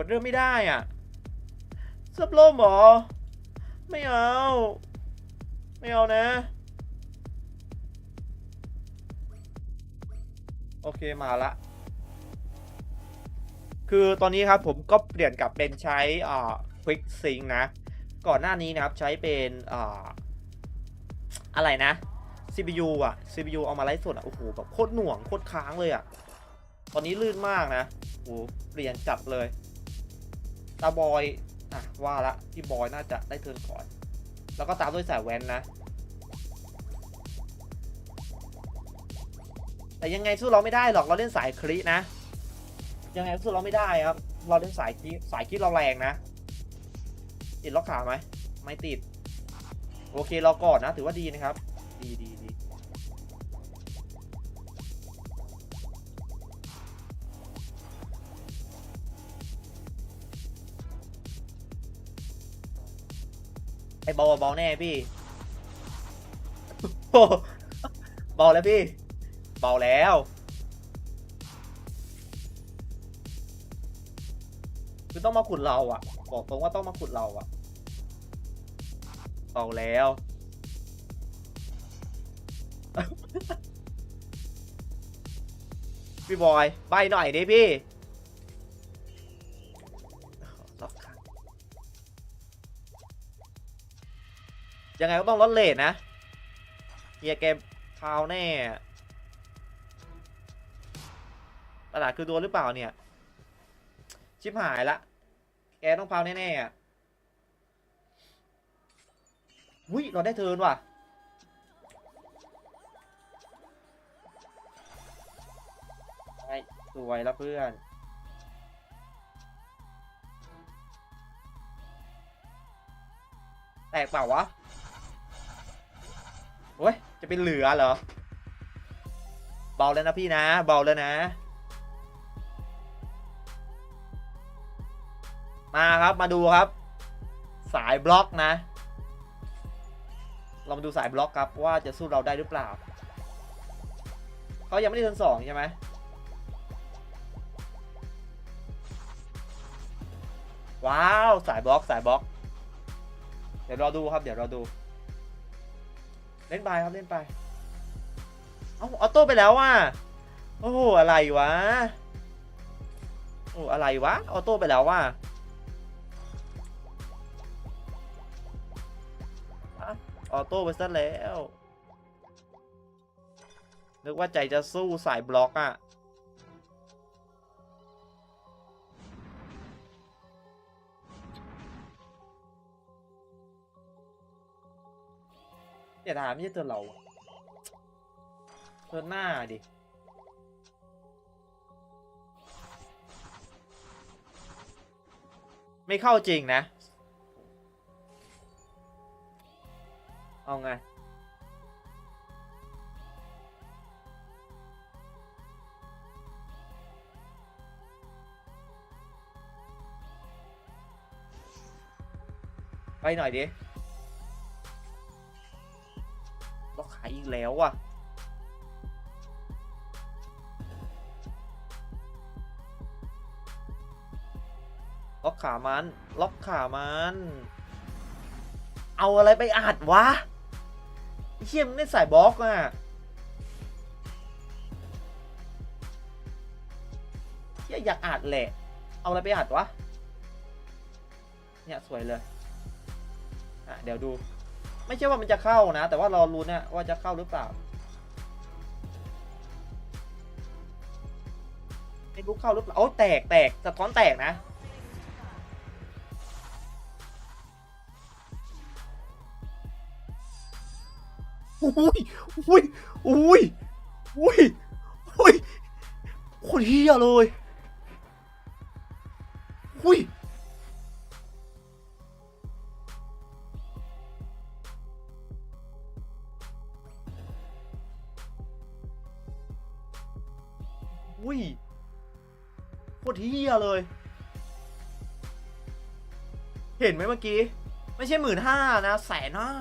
กดเริ่มไม่ได้อะเสื้อล่มหรอ ไม่เอา ไม่เอานะ โอเคมาละ คือตอนนี้ครับผมก็เปลี่ยนกลับเป็นใช้อ่า Quick Sync นะ ก่อนหน้านี้นะครับใช้เป็นอ่าอะไรนะ CPU อะ CPU เอามาไลฟ์สดอะ โอ้โห แบบโคตรหน่วง โคตรค้างเลยอะ ตอนนี้ลื่นมากนะ โอ้โห เปลี่ยนจัดเลย ตาบอย อะ ว่าละพี่บอยน่าจะได้เทิร์นก่อน แล้วก็ตามด้วยสายแว้นนะ แต่ยังไงสู้เราไม่ได้หรอกเราเล่นสายคลินะ ยังไงสู้เราไม่ได้ครับ เราเล่นสายคลิสายคลิเราแรงนะ ติดล็อกขาไหมไม่ติด โอเคเราก่อนนะ ถือว่าดีนะครับ ดีดีดี ไอ้เบาเบาแน่พี่โอ้โหเบาแล้วพี่ เบาแล้ว คือต้องมาขุดเราอะบอกตรงว่าต้องมาขุดเราอะเบาแล้ว พี่บอย ใบหน่อยดิพี่ ยังไงก็ต้องลดเลทนะเฮียเกมพาวแน่ตลาดคือโดนหรือเปล่าเนี่ย ชิบหายละ แกต้องพาวแน่ๆอะวิเราได้เทิร์นว่ะใช่สวยแล้วเพื่อนแตกเปล่าวะ โอ้ย จะเป็นเหลือเหรอ เบาแล้วนะพี่นะ เบาแล้วนะ มาครับ มาดูครับ สายบล็อกนะ เรามาดูสายบล็อกครับว่าจะสู้เราได้หรือเปล่า เขายังไม่ได้เทิร์นสองใช่ไหมว้าว สายบล็อก สายบล็อก เดี๋ยวรอดูครับ เดี๋ยวรอดู เล่นไปครับเล่นไป เอาออโต้ไปแล้วว่ะโอ้โหอะไรวะ โอ้อะไรวะออโต้ไปแล้วว่ะอะออโต้ไปซะแล้วนึกว่าใจจะสู้สายบล็อกอะ อย่าถามไม่ใช่ตัวเราตัวหน้าดิไม่เข้าจริงนะ เอาไง ไปหน่อยดิายอีกแล้วอะล็อกขามันล็อกขามัน เอาอะไรไปอัดวะเชี่ยมได้ใส่บล็อกอะเชี่ยอยากอัดแหละ เอาอะไรไปอัดวะ เนี่ย สวยเลย อะ เดี๋ยวดู ไม่ใช่ว่ามันจะเข้านะ แต่ว่ารอรุ้นนะว่าจะเข้าหรือเปล่าไม่รู้เข้าหรือเปล่าโอ้แตกแตกสะท้อนแตกนะอุ้ยอุ้ยอุ้ยอุ้ยอุ้ยคตรเฮียเลยอุ้ย อุ้ยโคตรเฮียเลย เห็นไหมเมื่อกี้ ไม่ใช่หมื่นห้านะแสนห้า